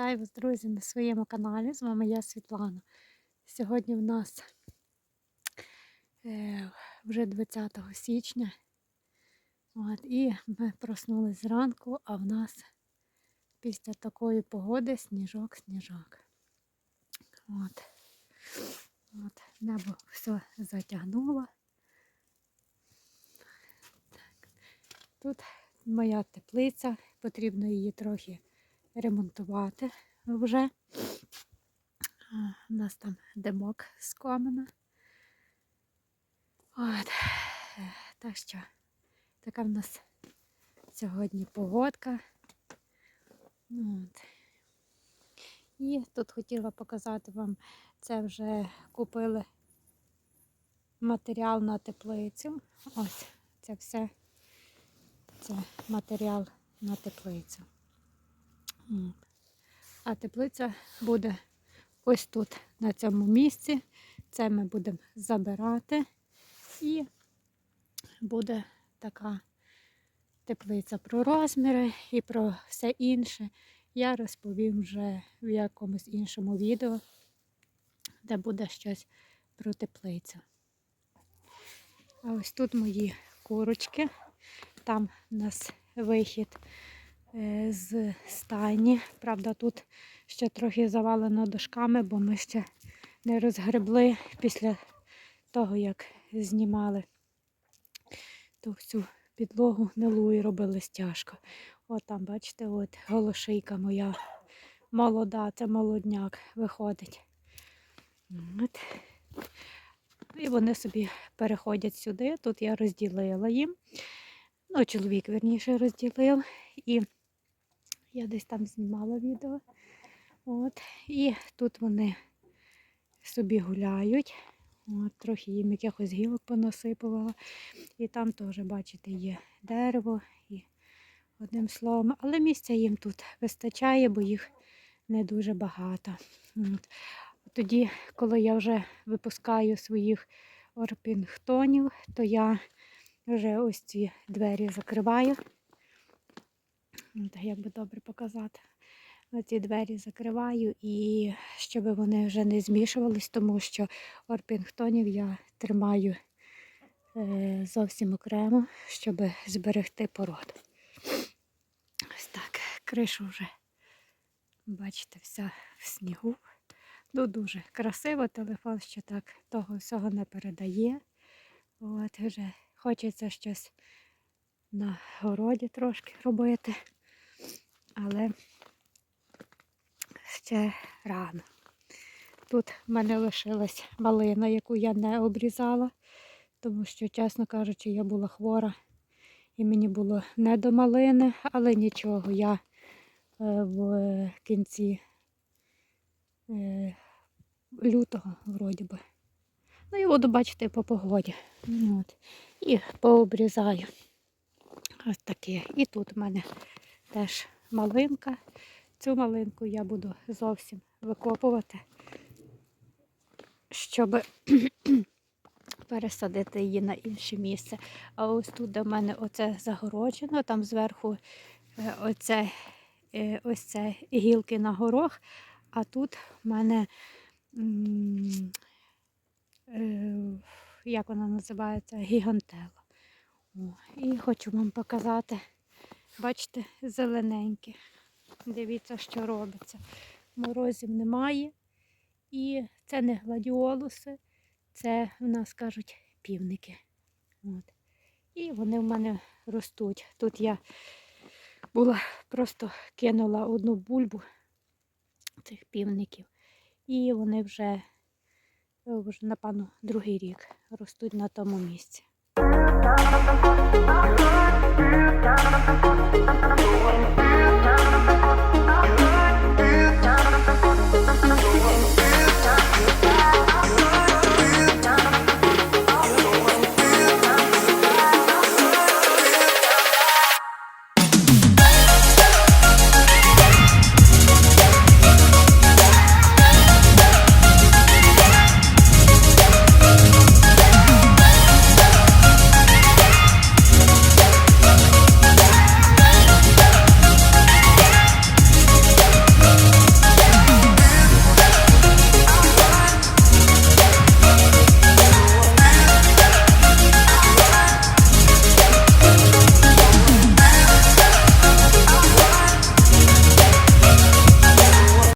Вітаю вас, друзі, на своєму каналі. З вами я Світлана. Сьогодні в нас е, вже 20 січня. От, і ми проснулись зранку, а в нас після такої погоди сніжок-сніжок. От. От, небо все затягнуло. Так. Тут моя теплиця, потрібно її трохи ремонтувати вже. У нас там димок з комина. От. Так що така в нас сьогодні погодка. От. І тут хотіла показати вам, це вже купили матеріал на теплицю. Ось це все. Це матеріал на теплицю. А теплиця буде ось тут, на цьому місці. Це ми будемо забирати. І буде така теплиця про розміри і про все інше. Я розповім вже в якомусь іншому відео, де буде щось про теплицю. А ось тут мої курочки. Там у нас вихід з стайні. Правда, тут ще трохи завалено дошками, бо ми ще не розгребли після того, як знімали ту всю підлогу гнилу і робили стяжку. От там, бачите, от голошийка моя молода, це молодняк виходить. От. І вони собі переходять сюди. Тут я розділила їм. Ну, чоловік, верніше, розділив. І я десь там знімала відео. От. І тут вони собі гуляють. От, трохи їм якихось гілок понасипувала. І там теж, бачите, є дерево і одним словом. Але місця їм тут вистачає, бо їх не дуже багато. От. Тоді, коли я вже випускаю своїх орпінгтонів, то я вже ось ці двері закриваю. Як би добре показати. Ці двері закриваю і щоб вони вже не змішувались, тому що орпінгтонів я тримаю е, зовсім окремо, щоб зберегти породу. Ось так, кришу вже, бачите, вся в снігу. Ну, дуже красиво, телефон ще так того всього не передає. От вже хочеться щось на городі трошки робити, але ще рано. Тут в мене лишилась малина, яку я не обрізала, тому що, чесно кажучи, я була хвора і мені було не до малини, але нічого, я е, в кінці е, лютого, вроді би. Ну і буду бачити по погоді. От. І пообрізаю. Ось таке. І тут в мене теж малинка. Цю малинку я буду зовсім викопувати, щоб пересадити її на інше місце. А ось тут, в мене оце загороджено, там зверху е, оце, е, ось це гілки на горох, а тут в мене, е, як вона називається, гігантела. І хочу вам показати, бачите, зелененьке. Дивіться, що робиться. Морозів немає. І це не гладіолуси, це в нас кажуть півники. От. І вони в мене ростуть. Тут я була, просто кинула одну бульбу цих півників. І вони вже, вже напевно, другий рік ростуть на тому місці.